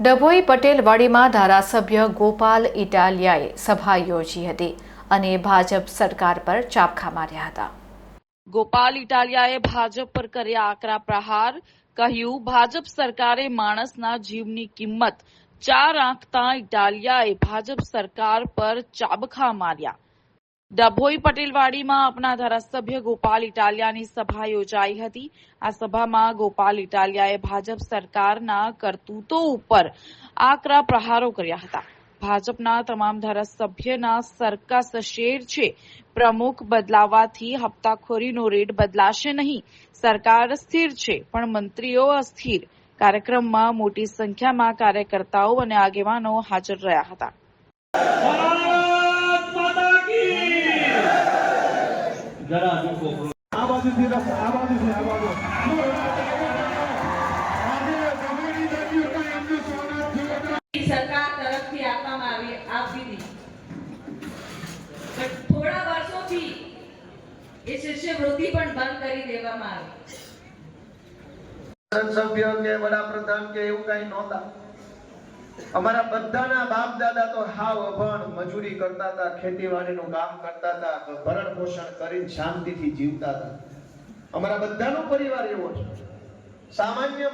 ડભોઈ પટેલવાડીમાં ધારાસભ્ય ગોપાલ ઇટાલિયાએ સભા યોજી હતી અને ભાજપ સરકાર પર ચાપખા માર્યા હતા. ગોપાલ ઇટાલિયાએ ભાજપ પર કર્યા આકરા પ્રહાર, કહ્યું, ભાજપ સરકારે માણસના જીવની કિંમત ચાર આંકતા ઇટાલિયાએ ભાજપ સરકાર પર ચાબખા માર્યા. ડભોઈ પટેલવાડીમાં આપના ધારાસભ્ય ગોપાલ ઇટાલિયાની સભા યોજાઈ હતી. આ સભામાં ગોપાલ ઇટાલિયાએ ભાજપ સરકારના કરતૂતો ઉપર આકરા પ્રહારો કર્યા હતા. ભાજપના તમામ ધારાસભ્યના સરકસ શેર છે, પ્રમુખ બદલાવાથી હપ્તાખોરીનો રેટ બદલાશે નહીં. સરકાર સ્થિર છે, પણ મંત્રીઓ અસ્થિર. કાર્યક્રમમાં મોટી સંખ્યામાં કાર્યકર્તાઓ અને આગેવાનો હાજર રહ્યા હતા. જરા મૂકો આ બાજુથી આ બાજુથી આ બાજુ. સરકાર તરફથી આપવામાં આવી આપી હતી પણ થોડા વર્ષોથી એ શિષ્યવૃત્તિ પણ બંધ કરી દેવામાં આવી. સભ્ય કે વડાપ્રધાન કે એવું કઈ નહોતા. અમારા બધાના બાપ દાદા તો હાવ અભણ મજૂરી કરતા હતા, ખેતીવાડીનું કામ કરતા હતા, ભરણ પોષણ કરીને શાંતિથી જીવતા હતા. અમારા બધાનો પરિવાર એવો છે. સામાન્ય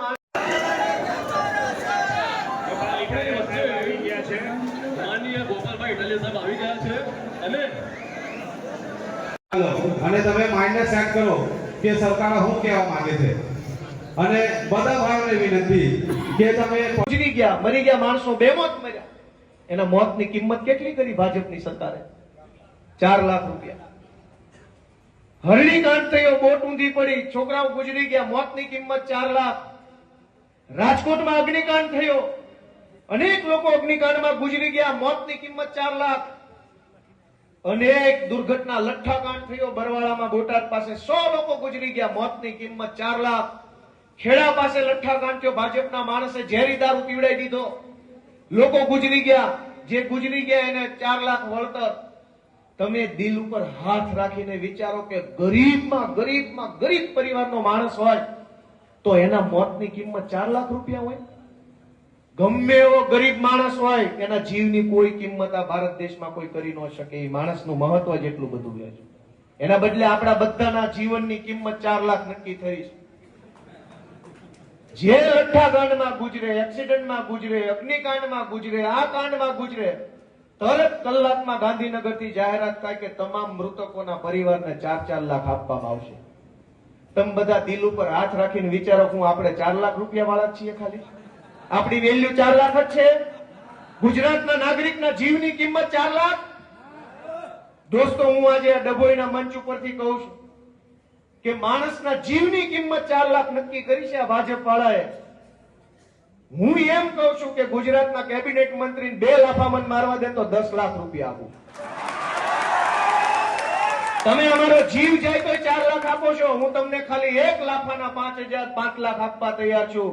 અને તમે માઇન્ડ સેટ કરો કે સરકાર શું કહેવા માંગે છે? અને બધા ભાઈઓને વિનંતી કે તમે પહોંચી ગયા, મરી ગયા, માણસો બેમોત મર્યા. એના મોતની કિંમત કેટલી કરી ભાજપની સરકારે? ચાર લાખ રૂપિયા. હરણી થયો બોટ ઊંધી પડી, છોકરાઓ ગુજરી ગયા, મોતની કિંમત ચાર લાખ. રાજકોટમાં અગ્નિકાંડ થયો. અનેક લોકો અગ્નિકાંડમાં ગુજરી ગયા, મોતની કિંમત ચાર લાખ. અનેક દુર્ઘટના, લઠ્ઠાકાંડ થયો, બરવાળામાં બોટાદ પાસે સો લોકો ગુજરી ગયા, મોતની કિંમત ચાર લાખ. ખેડા પાસે લઠ્ઠા કાંચ્યો ભાજપના માણસે ઝેરી દારૂ પીવડાવી દીધો. લોકો ગુજરી ગયા. જે ગુજરી ગયા એને ચાર લાખ વળતર. તમે દિલ ઉપર હાથ રાખીને વિચારો કે ગરીબમાં ગરીબમાં, ગરીબ પરિવારનો માણસ હોય તો એના મોતની કિંમત ચાર લાખ રૂપિયા હોય. ગમે એવો ગરીબ માણસ હોય, એના જીવની કોઈ કિંમત આ ભારત દેશમાં કોઈ કરી ન શકે. એ માણસનું મહત્વ જેટલું બધું છે. એના બદલે આપણા બધાના જીવનની કિંમત ચાર લાખ નક્કી થઈ છે. જે લઠ્ઠાકાંડમાં ગુજરે, એક્સિડન્ટમાં ગુજરે, અગ્નિકાંડમાં ગુજરે, આ કાંડમાં ગુજરે, તરત કલાકમાં ગાંધીનગરથી જાહેરાત થાય કે તમામ મૃતકોના પરિવારને ચાર ચાર લાખ આપવામાં આવશે. તમે બધા દિલ ઉપર હાથ રાખીને વિચારો હું આપણે ચાર લાખ રૂપિયા વાળા છીએ ખાલી. આપણી વેલ્યુ ચાર લાખ જ છે. ગુજરાતના નાગરિકના જીવની કિંમત ચાર લાખ. દોસ્તો, હું આજે આ ડભોઈના મંચ ઉપરથી કહું છું. કે માણસના જીવની કિંમત ચાર લાખ નક્કી કરી છે આ ભાજપ વાળાએ હું એમ કહું છું કે ગુજરાતના કેબિનેટ મંત્રી બે લાફામન મારવા દે તો દસ લાખ રૂપિયા આપું. તમે અમારો જીવ જાય તો ચાર લાખ આપો છો. હું તમને ખાલી એક લાફાના પાંચ હજાર, પાંચ લાખ આપવા તૈયાર છું.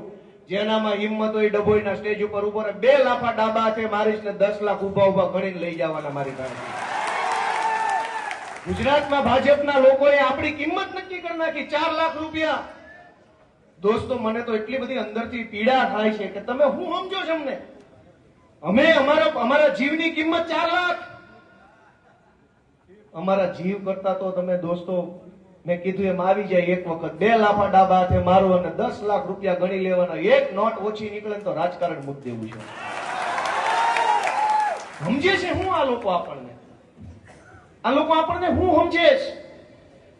જેનામાં હિંમત હોય ડભોઈના સ્ટેજ ઉપર ઉપર બે લાફા ડાબા છે મારીશ ને દસ લાખ ઊભા ઊભા ગણીને લઈ જવાના મારી પાસે. ગુજરાતમાં ભાજપના લોકોએ આપણી કિંમત નક્કી કરી નાખી, ચાર લાખ રૂપિયા. દોસ્તો, મને તો એટલી બધી અંદરથી પીડા થાય છે કે તમે હું સમજો છો અમને? અમે અમારા અમારા જીવની કિંમત ચાર લાખ. અમારા જીવ કરતા તો તમે દોસ્તો, મેં કીધું એમ આવી જાય એક વખત. બે લાફા ડાબા હાથે મારો અને દસ લાખ રૂપિયા ગણી લેવાના. એક નોટ ઓછી નીકળે તો રાજકારણ મૂકી દેવું છે. સમજે છે હું આ લોકો આપણને? આ લોકો આપણને હું સમજે છે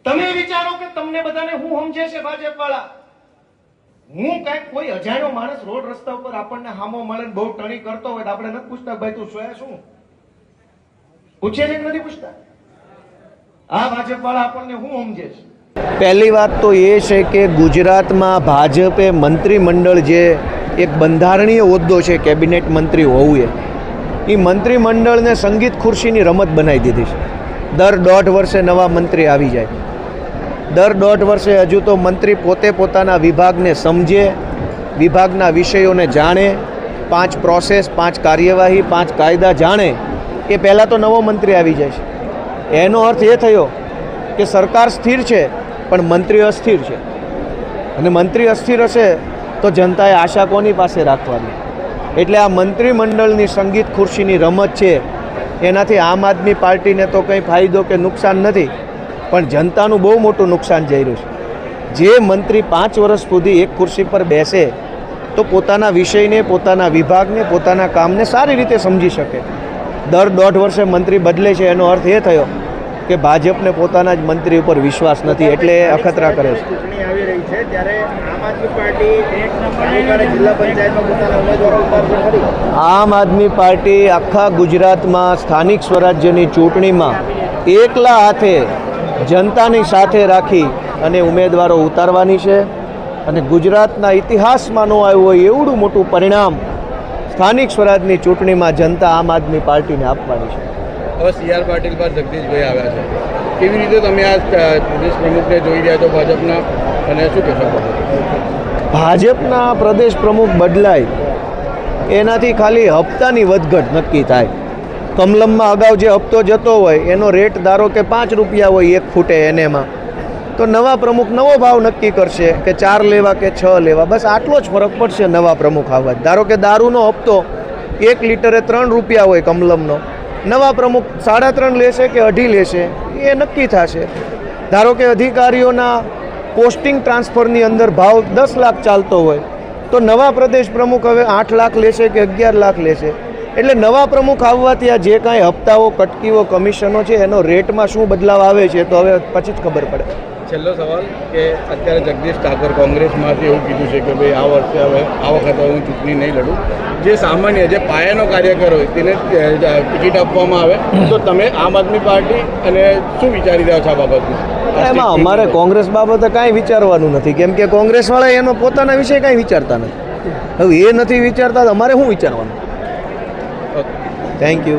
તમે વિચારો કે તમને બધાને હું સમજે છે ભાજપ વાળા હું કંઈક કોઈ અજાણ્યો માણસ રોડ રસ્તા ઉપર આપણને હામો મળે બહુ ટણી કરતો હોય તો આપણે નથી પૂછતા ભાઈ તું સોયા શું? પૂછે છે કે નથી પૂછતા? આ ભાજપ વાળા આપણને હું સમજે છે પહેલી વાત તો એ છે કે ગુજરાતમાં ભાજપે મંત્રીમંડળ જે એક બંધારણીય હોદ્દો છે, કેબિનેટ મંત્રી હોવું એ મંત્રીમંડળને સંગીત ખુરશીની રમત બનાવી દીધી છે. દર દોઢ વર્ષે નવા મંત્રી આવી જાય. દર દોઢ વર્ષે હજુ તો મંત્રી પોતે પોતાના વિભાગને સમજે, વિભાગના વિષયોને જાણે, પાંચ પ્રોસેસ પાંચ કાર્યવાહી, પાંચ કાયદા જાણે એ પહેલાં તો નવો મંત્રી આવી જાય છે. એનો અર્થ એ થયો કે સરકાર સ્થિર છે, પણ મંત્રી અસ્થિર છે. અને મંત્રી અસ્થિર હશે તો જનતાએ આશા કોની પાસે રાખવાની? એટલે આ મંત્રીમંડળની સંગીત ખુરશીની રમત છે એનાથી આમ આદમી પાર્ટીને તો કંઈ ફાયદો કે નુકસાન નથી, પણ જનતાનું બહુ મોટું નુકસાન જઈ રહ્યું છે. જે મંત્રી પાંચ વર્ષ સુધી એક ખુરશી પર બેસે, તો પોતાના વિષયને, પોતાના વિભાગને, પોતાના કામને સારી રીતે સમજી શકે. દર દોઢ વર્ષે મંત્રી બદલે છે, એનો અર્થ એ થયો કે ભાજપને પોતાના જ મંત્રી ઉપર વિશ્વાસ નથી એટલે અખતરા કરે છે. ચૂંટણી આવી રહી છે ત્યારે આમ આદમી પાર્ટી જિલ્લા પંચાયતમાં પોતાના ઉમેદવારો ઉતારશે આમ આદમી પાર્ટી આખા ગુજરાતમાં સ્થાનિક સ્વરાજ્યની ચૂંટણીમાં એકલા હાથે જનતાની સાથે રાખી અને ઉમેદવારો ઉતારવાની છે અને ગુજરાતના ઇતિહાસમાં ન આવ્યું હોય એવડું મોટું પરિણામ સ્થાનિક સ્વરાજની ચૂંટણીમાં જનતા આમ આદમી પાર્ટીને આપવાની છે. હવે સી આર પાટીલ પર જગદીશભાઈ આવ્યા છે. કેવી રીતે તમે આ પ્રદેશ પ્રમુખને જોઈ રહ્યા છો ભાજપના? અને શું કહેશો ભાજપના પ્રદેશ પ્રમુખ બદલાય. એનાથી ખાલી હપ્તાની વધઘટ નક્કી થાય. કમલમમાં અગાઉ જે હપ્તો જતો હોય, એનો રેટ ધારો કે પાંચ રૂપિયા હોય, એક ફૂટે એનેમાં. તો નવા પ્રમુખ નવો ભાવ નક્કી કરશે કે ચાર લેવા કે છ લેવા? બસ આટલો જ ફરક પડશે નવા પ્રમુખ આવવા. ધારો કે દારૂનો હપ્તો એક લીટરે ત્રણ રૂપિયા હોય કમલમનો. નવા પ્રમુખ સાડા ત્રણ લેશે કે અઢી લેશે, એ નક્કી થશે. ધારો કે અધિકારીઓના પોસ્ટિંગ ટ્રાન્સફરની અંદર ભાવ દસ લાખ ચાલતો હોય, તો નવા પ્રદેશ પ્રમુખ હવે આઠ લાખ લેશે કે અગિયાર લાખ લેશે? એટલે નવા પ્રમુખ આવવાથી આ જે કાંઈ હપ્તાઓ, કટકીઓ, કમિશનો છે, એનો રેટમાં શું બદલાવ આવે છે તો હવે પછી જ ખબર પડે. છેલ્લો સવાલ કે અત્યારે જગદીશ ઠાકોર કોંગ્રેસમાંથી એવું કીધું છે કે ભાઈ આ વર્ષે હવે આ વખતે હું ચૂંટણી નહીં લડું. જે સામાન્ય જે પાયાનો કાર્યકર હોય તેને ટિકિટ આપવામાં આવે. તો તમે આમ આદમી પાર્ટી અને શું વિચારી રહ્યા છો આ બાબતમાં? એમાં અમારે કોંગ્રેસ બાબતે કાંઈ વિચારવાનું નથી. કેમ કે કોંગ્રેસવાળા એનો પોતાના વિશે કાંઈ વિચારતા નથી. હવે એ નથી વિચારતા તો અમારે શું વિચારવાનું? Thank you